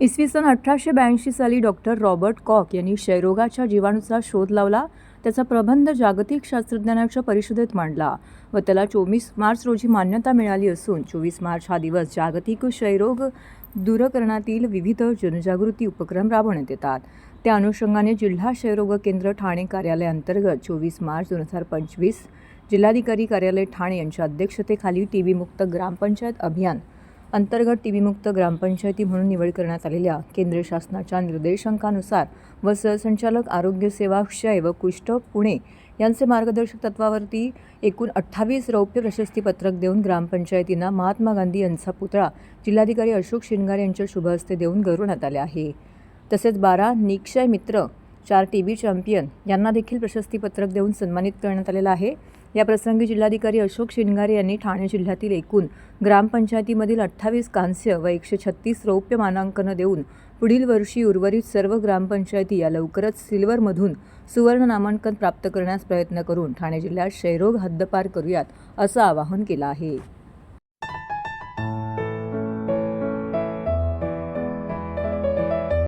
इसवी सन अठराशे ब्याऐंशी साली डॉक्टर रॉबर्ट कॉक यांनी क्षयरोगाच्या जीवाणूचा शोध लावला त्याचा प्रबंध जागतिक शास्त्रज्ञांच्या परिषदेत मांडला व त्याला चोवीस मार्च रोजी मान्यता मिळाली असून चोवीस मार्च हा दिवस जागतिक क्षयरोग दूरकरणातील विविध जनजागृती उपक्रम राबवण्यात येतात. त्या अनुषंगाने जिल्हा क्षयरोग केंद्र ठाणे कार्यालयाअंतर्गत चोवीस मार्च दोन हजार पंचवीस जिल्हाधिकारी कार्यालय ठाणे यांच्या अध्यक्षतेखाली टी व्ही मुक्त ग्रामपंचायत अभियान अंतर्गत टी मुक्त ग्रामपंचायती म्हणून निवड करण्यात आलेल्या केंद्र शासनाच्या निर्देशांकानुसार व सहसंचालक आरोग्य सेवा क्षय व कुष्ठ पुणे यांचे मार्गदर्शक तत्वावरती एकूण अठ्ठावीस रौप्य प्रशस्तीपत्रक देऊन ग्रामपंचायतींना महात्मा गांधी यांचा पुतळा जिल्हाधिकारी अशोक शिंगारे यांच्या शुभहस्ते देऊन गौरवण्यात आले आहे. तसेच बारा निक्षय मित्र चार टी व्ही चॅम्पियन यांना देखील प्रशस्तीपत्रक देऊन सन्मानित करण्यात आलेलं आहे. या प्रसंगी जिल्हाधिकारी अशोक शिनगारे यांनी ठाणे जिल्ह्यातील एकूण ग्रामपंचायतीमधील अठ्ठावीस कांस्य व एकशे छत्तीस रौप्य मानांकनं देऊन पुढील वर्षी उर्वरित सर्व ग्रामपंचायती या लवकरच सिल्वरमधून सुवर्ण नामांकन प्राप्त करण्यास प्रयत्न करून ठाणे जिल्ह्यात क्षयरोग हद्दपार करूयात असं आवाहन केलं आहे.